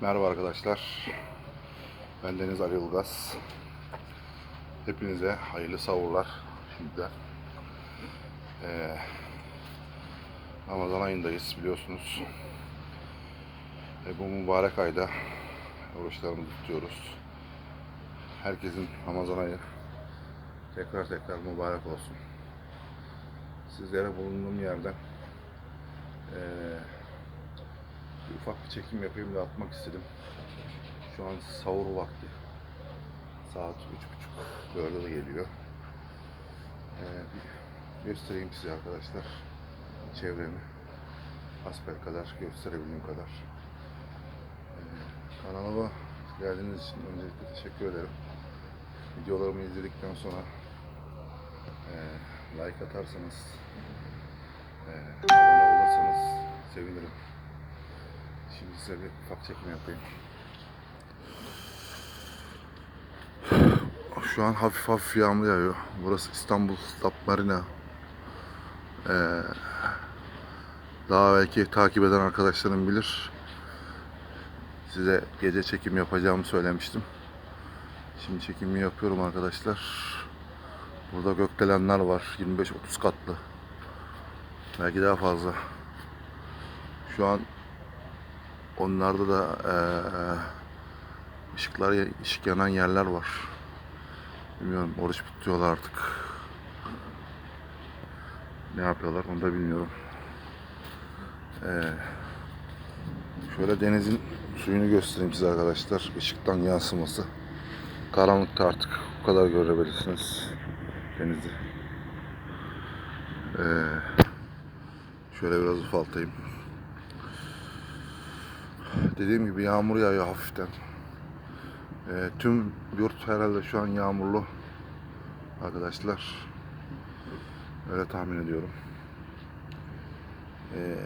Merhaba arkadaşlar. Ben Deniz Ali Ilgaz. Hepinize hayırlı savurlar şimdiden. Ee, Ramazan ayındayız biliyorsunuz. E, bu mübarek ayda oruçlarımızı tutuyoruz. Herkesin Ramazan ayı tekrar tekrar mübarek olsun. Sizlere bulunduğum yerden eee bir ufak bir çekim yapayım da atmak istedim. Şu an sahur vakti. Saat üç buçuk böyle de geliyor. Ee, göstereyim size arkadaşlar çevremi. Asper kadar gösterebildiğim kadar. Ee, kanalıma geldiğiniz için öncelikle teşekkür ederim. Videolarımı izledikten sonra e, like atarsanız e, abone olursanız sevinirim. Şimdi size bir ufak çekim yapayım. Şu an hafif hafif yağmur yağıyor. Burası İstanbul Stop Marina. Ee, daha belki takip eden arkadaşlarım bilir. Size gece çekim yapacağımı söylemiştim. Şimdi çekimi yapıyorum arkadaşlar. Burada gökdelenler var. 25-30 katlı. Belki daha fazla. Şu an Onlarda da eee ışıklar ışık yanan yerler var. Bilmiyorum oruç tutuyorlar artık. Ne yapıyorlar onu da bilmiyorum. Eee, şöyle denizin suyunu göstereyim size arkadaşlar. Işıktan yansıması. Karanlıkta artık bu kadar görebilirsiniz denizi. Eee, şöyle biraz ufaltayım. Dediğim gibi yağmur yağıyor hafiften. Ee, tüm yurt herhalde şu an yağmurlu. Arkadaşlar. Öyle tahmin ediyorum. Ee,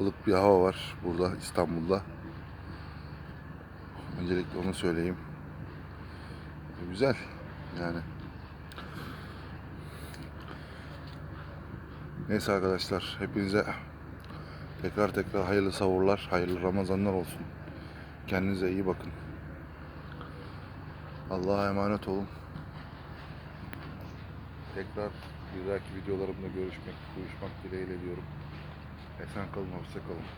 ılık bir hava var burada İstanbul'da. Öncelikle onu söyleyeyim. Ee, güzel yani. Neyse arkadaşlar hepinize Tekrar tekrar hayırlı savurlar, hayırlı Ramazanlar olsun. Kendinize iyi bakın. Allah'a emanet olun. Tekrar bir dahaki videolarımda görüşmek, buluşmak dileğiyle diyorum. Esen kalın, hoşça kalın.